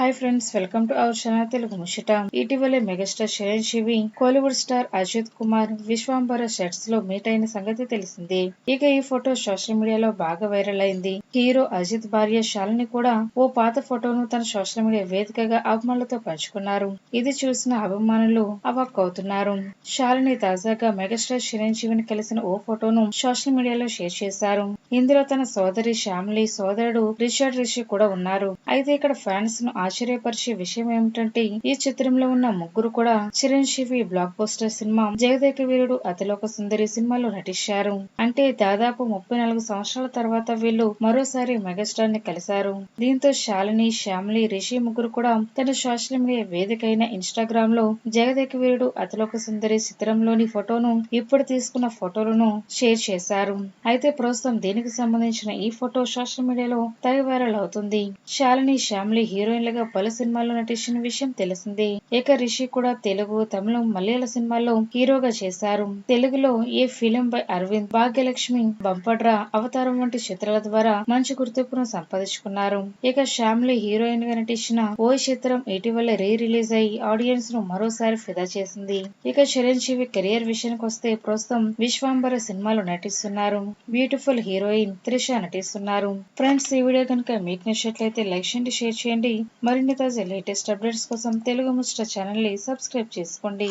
Hi friends welcome to our channel Telugu ముషిట ఇటీవలే megastar Chiranjeevi Kollywood star Ajith Kumar Vishwambhara సెట్స్లో meet అయిన సంగతి తెలిసింది. ఇక ఈ ఫోటో సోషల్ మీడియాలో బాగా వైరల్ అయింది. హీరో అజిత్ భార్య శాలిని కూడా ఓ పాత ఫోటోను తన సోషల్ మీడియా వేదికగా అభిమానులతో పంచుకున్నారు. ఇది చూసిన అభిమానులు అవాక్కవుతున్నారు శాలిని తాజాగా మెగాస్టార్ చిరంజీవిని కలిసిన ఓ ఫోటోను సోషల్ మీడియాలో షేర్ చేశారు. ఇందులో తన సోదరి శ్యామ్లీ సోదరుడు రిషర్డ్ రిషి కూడా ఉన్నారు. అయితే ఇక్కడ ఫ్యాన్స్ను ఆశ్చర్యపరిచే విషయం ఏమిటంటే ఈ చిత్రంలో ఉన్న ముగ్గురు కూడా Chiranjeevi black poster cinema Jagadeka Veerudu Athiloka Sundari సినిమాలో నటించారు. అంటే దాదాపు ముప్పై నాలుగు సంవత్సరాల తర్వాత వీళ్ళు మరోసారి మెగాస్టార్ని కలిశారు. దీంతో శాలిని శ్యామ్లి రిషి ముగ్గురు కూడా తన సోషల్ మీడియా వేదిక అయిన ఇన్స్టాగ్రామ్లో జగదేక వీరుడు అతిలోక సుందరి చిత్రంలోని ఫోటోను ఇప్పుడు తీసుకున్న ఫోటోలను షేర్ చేశారు. అయితే ప్రస్తుతం దీని దీనికి సంబంధించిన ఈ ఫోటో సోషల్ మీడియాలో తెగ వైరల్ అవుతుంది. శాలిని శ్యామ్లి హీరోయిన్లుగా పలు సినిమాల్లో నటించిన విషయం తెలిసిందే. ఇక రిషి కూడా తెలుగు తమిళం మలయాళ సినిమాల్లో హీరోగా చేశారు. తెలుగులో a film by Aravind Bhagyalakshmi bumper draw Avataram వంటి చిత్రాల ద్వారా మంచి గుర్తింపును సంపాదించుకున్నారు. ఇక శ్యామ్లి హీరోయిన్గా నటించిన ఓ చిత్రం ఇటీవల రీ రిలీజ్ అయి ఆడియన్స్ను మరోసారి ఫిదా చేసింది. ఇక చిరంజీవి కెరియర్ విషయానికి వస్తే ప్రస్తుతం విశ్వాంబర సినిమాలో నటిస్తున్నారు. బ్యూటిఫుల్ హీరోయిన్ త్రిష నటిస్తున్నారు? ఫ్రెండ్స్ ఈ వీడియో కనుక మీకు నచ్చినట్లయితే లైక్ చేయండి షేర్ చేయండి. మరిన్ని తాజా లేటెస్ట్ అప్డేట్స్ కోసం తెలుగు ముచ్చట ఛానల్ని సబ్స్క్రైబ్ చేసుకోండి.